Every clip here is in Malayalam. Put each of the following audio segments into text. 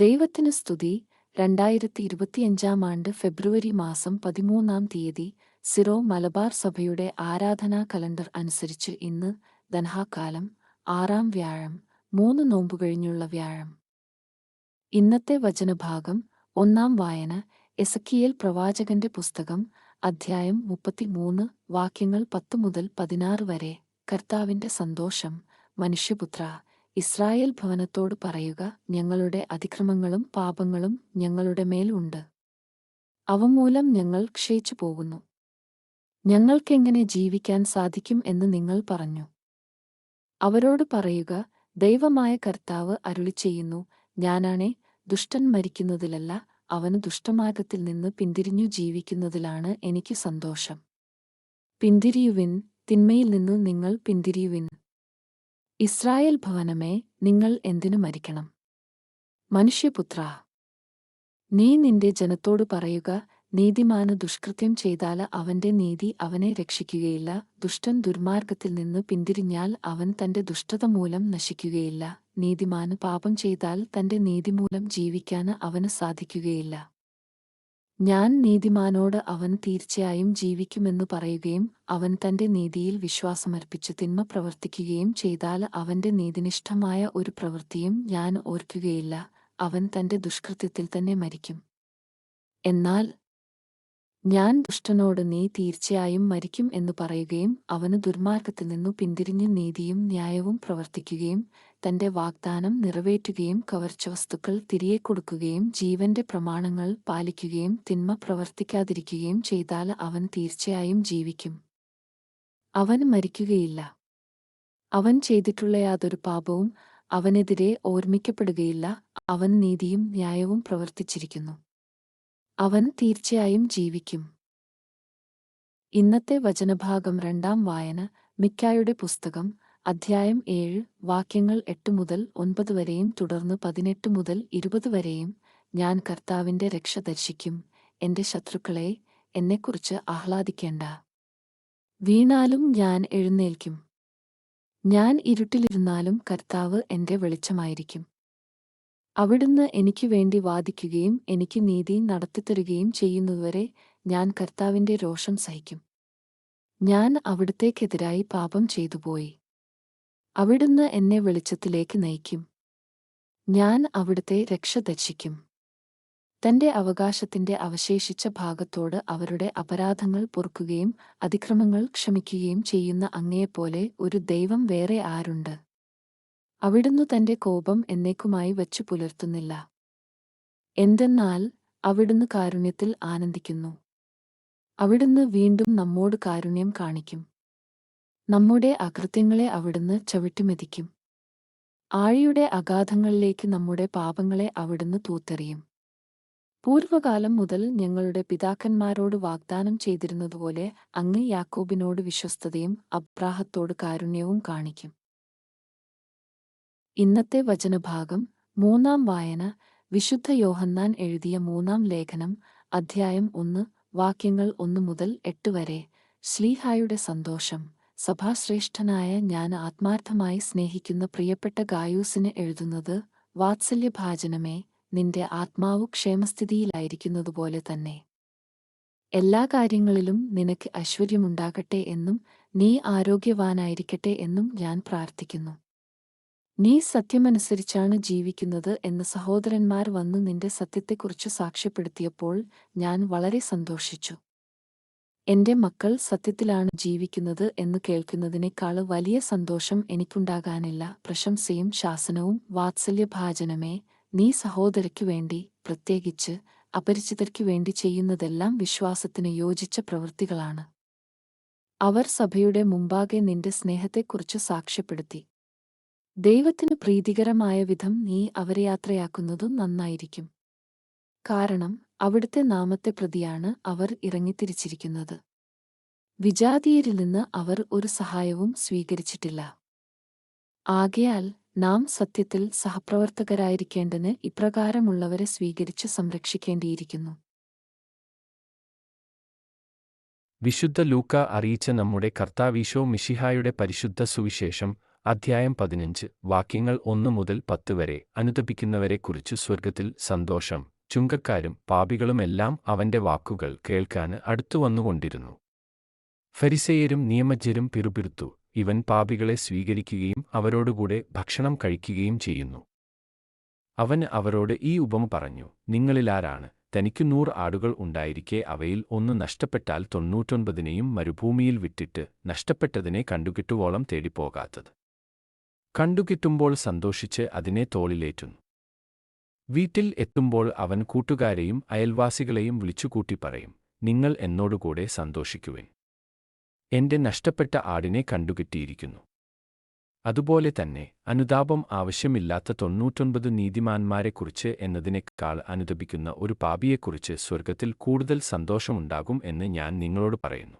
ദൈവത്തിന് സ്തുതി. രണ്ടായിരത്തി ഇരുപത്തിയഞ്ചാം ആണ്ട് ഫെബ്രുവരി മാസം പതിമൂന്നാം തീയതി സിറോ മലബാർ സഭയുടെ ആരാധനാ കലണ്ടർ അനുസരിച്ച് ഇന്ന് ധനഹാക്കാലം ആറാം വ്യാഴം മൂന്ന് നോമ്പു കഴിഞ്ഞുള്ള വ്യാഴം. ഇന്നത്തെ വചനഭാഗം ഒന്നാം വായന എസക്കിയേൽ പ്രവാചകന്റെ പുസ്തകം അധ്യായം മുപ്പത്തിമൂന്ന് വാക്യങ്ങൾ പത്തു മുതൽ പതിനാറ് വരെ. കർത്താവിന്റെ സന്തോഷം മനുഷ്യപുത്ര ഇസ്രായേൽ ഭവനത്തോട് പറയുക ഞങ്ങളുടെ അതിക്രമങ്ങളും പാപങ്ങളും ഞങ്ങളുടെ മേലുണ്ട് അവ മൂലം ഞങ്ങൾ ക്ഷയിച്ചു പോകുന്നു. ഞങ്ങൾക്കെങ്ങനെ ജീവിക്കാൻ സാധിക്കും എന്ന് നിങ്ങൾ പറഞ്ഞു. അവരോട് പറയുക ദൈവമായ കർത്താവ് അരുളി ചെയ്യുന്നു ഞാനാണേ ദുഷ്ടൻ മരിക്കുന്നതിലല്ല അവന് ദുഷ്ടമാർഗത്തിൽ നിന്ന് പിന്തിരിഞ്ഞു ജീവിക്കുന്നതിലാണ് എനിക്ക് സന്തോഷം. പിന്തിരിയുവിൻ തിന്മയിൽ നിന്ന് നിങ്ങൾ പിന്തിരിയുവിൻ. ഇസ്രായേൽ ഭവനമേ നിങ്ങൾ എന്തിനു മരിക്കണം? മനുഷ്യപുത്ര നീ നിന്റെ ജനത്തോടു പറയുക നീതിമാന് ദുഷ്കൃത്യം ചെയ്താൽ അവന്റെ നീതി അവനെ രക്ഷിക്കുകയില്ല ദുഷ്ടൻ ദുർമാർഗത്തിൽ നിന്ന് പിന്തിരിഞ്ഞാൽ അവൻ തന്റെ ദുഷ്ടത മൂലം നശിക്കുകയില്ല നീതിമാന് പാപം ചെയ്താൽ തന്റെ നീതിമൂലം ജീവിക്കാൻ അവന് സാധിക്കുകയില്ല. ഞാൻ നീതിമാനോട് അവൻ തീർച്ചയായും ജീവിക്കുമെന്നു പറയുകയും അവൻ തന്റെ നീതിയിൽ വിശ്വാസമർപ്പിച്ച് തിന്മ പ്രവർത്തിക്കുകയും ചെയ്താൽ അവന്റെ നീതിനിഷ്ഠമായ ഒരു പ്രവൃത്തിയും ഞാൻ ഓർക്കുകയില്ല. അവൻ തന്റെ ദുഷ്കൃത്യത്തിൽ തന്നെ മരിക്കും. എന്നാൽ ഞാൻ ദുഷ്ടനോട് നീ തീർച്ചയായും മരിക്കും എന്ന് പറയുകയും അവന് ദുർമാർഗത്തിൽ നിന്നു പിന്തിരിഞ്ഞ് നീതിയും ന്യായവും പ്രവർത്തിക്കുകയും തന്റെ വാഗ്ദാനം നിറവേറ്റുകയും കവർച്ച വസ്തുക്കൾ തിരികെ കൊടുക്കുകയും ജീവന്റെ പ്രമാണങ്ങൾ പാലിക്കുകയും തിന്മ പ്രവർത്തിക്കാതിരിക്കുകയും ചെയ്താൽ അവൻ തീർച്ചയായും ജീവിക്കും. അവൻ മരിക്കുകയില്ല. അവൻ ചെയ്തിട്ടുള്ള യാതൊരു പാപവും അവനെതിരെ ഓർമ്മിക്കപ്പെടുകയില്ല. അവൻ നീതിയും ന്യായവും പ്രവർത്തിച്ചിരിക്കുന്നു. അവൻ തീർച്ചയായും ജീവിക്കും. ഇന്നത്തെ വചനഭാഗം രണ്ടാം വായന മിക്കായുടെ പുസ്തകം അധ്യായം ഏഴ് വാക്യങ്ങൾ എട്ട് മുതൽ ഒൻപത് വരെയും തുടർന്ന് പതിനെട്ട് മുതൽ ഇരുപത് വരെയും ഞാൻ കർത്താവിന്റെ രക്ഷ ദർശിക്കും. എന്റെ ശത്രുക്കളെ എന്നെക്കുറിച്ച് ആഹ്ലാദിക്കേണ്ട. വീണാലും ഞാൻ എഴുന്നേൽക്കും. ഞാൻ ഇരുട്ടിലിരുന്നാലും കർത്താവ് എന്റെ വെളിച്ചമായിരിക്കും. അവിടുന്ന് എനിക്ക് വേണ്ടി വാദിക്കുകയും എനിക്ക് നീതി നടത്തിത്തരുകയും ചെയ്യുന്നതുവരെ ഞാൻ കർത്താവിന്റെ രോഷം സഹിക്കും. ഞാൻ അവിടുത്തേക്കെതിരായി പാപം ചെയ്തുപോയി. അവിടുന്ന് എന്നെ വെളിച്ചത്തിലേക്ക് നയിക്കും. ഞാൻ അവിടുത്തെ രക്ഷ ദർശിക്കും തന്റെ അവകാശത്തിന്റെ അവശേഷിച്ച ഭാഗത്തോട് അവരുടെ അപരാധങ്ങൾ പൊറുക്കുകയും അതിക്രമങ്ങൾ ക്ഷമിക്കുകയും ചെയ്യുന്ന അങ്ങയെപ്പോലെ ഒരു ദൈവം വേറെ ആരുണ്ട്? അവിടുന്ന് തന്റെ കോപം എന്നേക്കുമായി വച്ചു പുലർത്തുന്നില്ല. എന്തെന്നാൽ അവിടുന്ന് കാരുണ്യത്തിൽ ആനന്ദിക്കുന്നു. അവിടുന്ന് വീണ്ടും നമ്മോട് കാരുണ്യം കാണിക്കും. നമ്മുടെ അകൃത്യങ്ങളെ അവിടുന്ന് ചവിട്ടിമെതിക്കും. ആഴിയുടെ അഗാധങ്ങളിലേക്ക് നമ്മുടെ പാപങ്ങളെ അവിടുന്ന് തൂത്തെറിയും. പൂർവകാലം മുതൽ ഞങ്ങളുടെ പിതാക്കന്മാരോട് വാഗ്ദാനം ചെയ്തിരുന്നതുപോലെ അങ്ങ് യാക്കോബിനോട് വിശ്വസ്തതയും അബ്രാഹത്തോട് കാരുണ്യവും കാണിക്കും. ഇന്നത്തെ വചനഭാഗം മൂന്നാം വായന വിശുദ്ധ യോഹന്നാൻ എഴുതിയ മൂന്നാം ലേഖനം അധ്യായം ഒന്ന് വാക്യങ്ങൾ ഒന്നു മുതൽ എട്ട് വരെ. ശ്ലീഹായുടെ സന്തോഷം. സഭാശ്രേഷ്ഠനായ ഞാൻ ആത്മാർത്ഥമായി സ്നേഹിക്കുന്ന പ്രിയപ്പെട്ട ഗായൂസിന് എഴുതുന്നത് വാത്സല്യഭാജനമേ നിന്റെ ആത്മാവ് ക്ഷേമസ്ഥിതിയിലായിരിക്കുന്നതുപോലെ തന്നെ. എല്ലാ കാര്യങ്ങളിലും നിനക്ക് ഐശ്വര്യമുണ്ടാകട്ടെ എന്നും നീ ആരോഗ്യവാനായിരിക്കട്ടെ എന്നും ഞാൻ പ്രാർത്ഥിക്കുന്നു. നീ സത്യമനുസരിച്ചാണ് ജീവിക്കുന്നത് എന്ന് സഹോദരന്മാർ വന്ന് നിന്റെ സത്യത്തെക്കുറിച്ച് സാക്ഷ്യപ്പെടുത്തിയപ്പോൾ ഞാൻ വളരെ സന്തോഷിച്ചു. എന്റെ മക്കൾ സത്യത്തിലാണ് ജീവിക്കുന്നത് എന്ന് കേൾക്കുന്നതിനേക്കാൾ വലിയ സന്തോഷം എനിക്കുണ്ടാകാനില്ല. പ്രശംസയും ശാസനവും വാത്സല്യഭാചനമേ നീ സഹോദരയ്ക്കു വേണ്ടി പ്രത്യേകിച്ച് അപരിചിതർക്കു വേണ്ടി ചെയ്യുന്നതെല്ലാം വിശ്വാസത്തിന് യോജിച്ച പ്രവൃത്തികളാണ്. അവർ സഭയുടെ മുമ്പാകെ നിന്റെ സ്നേഹത്തെക്കുറിച്ച് സാക്ഷ്യപ്പെടുത്തി. ദൈവത്തിന് പ്രീതികരമായ വിധം നീ അവരെ യാത്രയാക്കുന്നതു നന്നായിരിക്കും. കാരണം അവിടുത്തെ നാമത്തെ പ്രതിയാണ് അവർ ഇറങ്ങിത്തിരിച്ചിരിക്കുന്നത്. വിജാതീയരിൽ നിന്ന് അവർ ഒരു സഹായവും സ്വീകരിച്ചിട്ടില്ല. ആകയാൽ നാം സത്യത്തിൽ സഹപ്രവർത്തകരായിരിക്കേണ്ടതിന് ഇപ്രകാരമുള്ളവരെ സ്വീകരിച്ച് സംരക്ഷിക്കേണ്ടിയിരിക്കുന്നു. വിശുദ്ധ ലൂക്ക അറിയിച്ച നമ്മുടെ കർത്താവീശോ മിഷിഹായുടെ പരിശുദ്ധ സുവിശേഷം അധ്യായം പതിനഞ്ച്. വാക്യങ്ങൾ ഒന്ന് മുതൽ പത്ത് വരെ. അനുതപിക്കുന്നവരെക്കുറിച്ച് സ്വർഗത്തിൽ സന്തോഷം. ചുങ്കക്കാരും പാപികളുമെല്ലാം അവന്റെ വാക്കുകൾ കേൾക്കാൻ അടുത്തു വന്നുകൊണ്ടിരുന്നു. ഫരിസേയരും നിയമജ്ഞരും പിറുപിറുത്തു. ഇവൻ പാപികളെ സ്വീകരിക്കുകയും അവരോടുകൂടെ ഭക്ഷണം കഴിക്കുകയും ചെയ്യുന്നു. അവൻ അവരോട് ഈ ഉപമ പറഞ്ഞു നിങ്ങളിലാരാണ്? തനിക്കു നൂറ് ആടുകൾ ഉണ്ടായിരിക്കെ അവയിൽ ഒന്ന് നഷ്ടപ്പെട്ടാൽ തൊണ്ണൂറ്റൊൻപതിനെയും മരുഭൂമിയിൽ വിട്ടിട്ട് നഷ്ടപ്പെട്ടതിനെ കണ്ടുകിട്ടുവോളം തേടിപ്പോകാത്തത്. കണ്ടുകിട്ടുമ്പോൾ സന്തോഷിച്ച് അതിനെ തോളിലേറ്റുന്നു. വീട്ടിൽ എത്തുമ്പോൾ അവൻ കൂട്ടുകാരെയും അയൽവാസികളെയും വിളിച്ചുകൂട്ടി പറയും നിങ്ങൾ എന്നോടുകൂടെ സന്തോഷിക്കുവിൻ. എന്റെ നഷ്ടപ്പെട്ട ആടിനെ കണ്ടുകിട്ടിയിരിക്കുന്നു. അതുപോലെ തന്നെ അനുതാപം ആവശ്യമില്ലാത്ത തൊണ്ണൂറ്റൊൻപത് നീതിമാന്മാരെക്കുറിച്ച് എന്നതിനേക്കാൾ അനുദപിക്കുന്ന ഒരു പാപിയെക്കുറിച്ച് സ്വർഗത്തിൽ കൂടുതൽ സന്തോഷമുണ്ടാകും എന്ന് ഞാൻ നിങ്ങളോട് പറയുന്നു.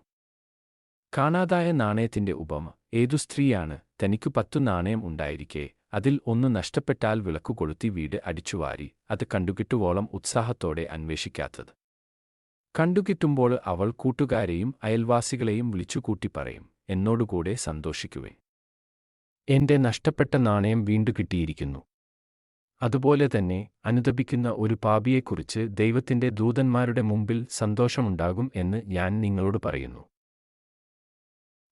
കാണാതായ നാണയത്തിന്റെ ഉപമ. ഏതു സ്ത്രീയാണ് തനിക്കു പത്തു നാണയം ഉണ്ടായിരിക്കെ അതിൽ ഒന്ന് നഷ്ടപ്പെട്ടാൽ വിളക്കു കൊളുത്തി വീട് അടിച്ചുവാരി അത് കണ്ടുകിട്ടുവോളം ഉത്സാഹത്തോടെ അന്വേഷിക്കാത്തത്. കണ്ടുകിട്ടുമ്പോൾ അവൾ കൂട്ടുകാരെയും അയൽവാസികളെയും വിളിച്ചുകൂട്ടി പറയും എന്നോടുകൂടെ സന്തോഷിക്കുവേ എന്റെ നഷ്ടപ്പെട്ട നാണയം വീണ്ടു കിട്ടിയിരിക്കുന്നു. അതുപോലെ തന്നെ അനുദപിക്കുന്ന ഒരു പാപിയെക്കുറിച്ച് ദൈവത്തിന്റെ ദൂതന്മാരുടെ മുമ്പിൽ സന്തോഷമുണ്ടാകും എന്ന് ഞാൻ നിങ്ങളോട് പറയുന്നു.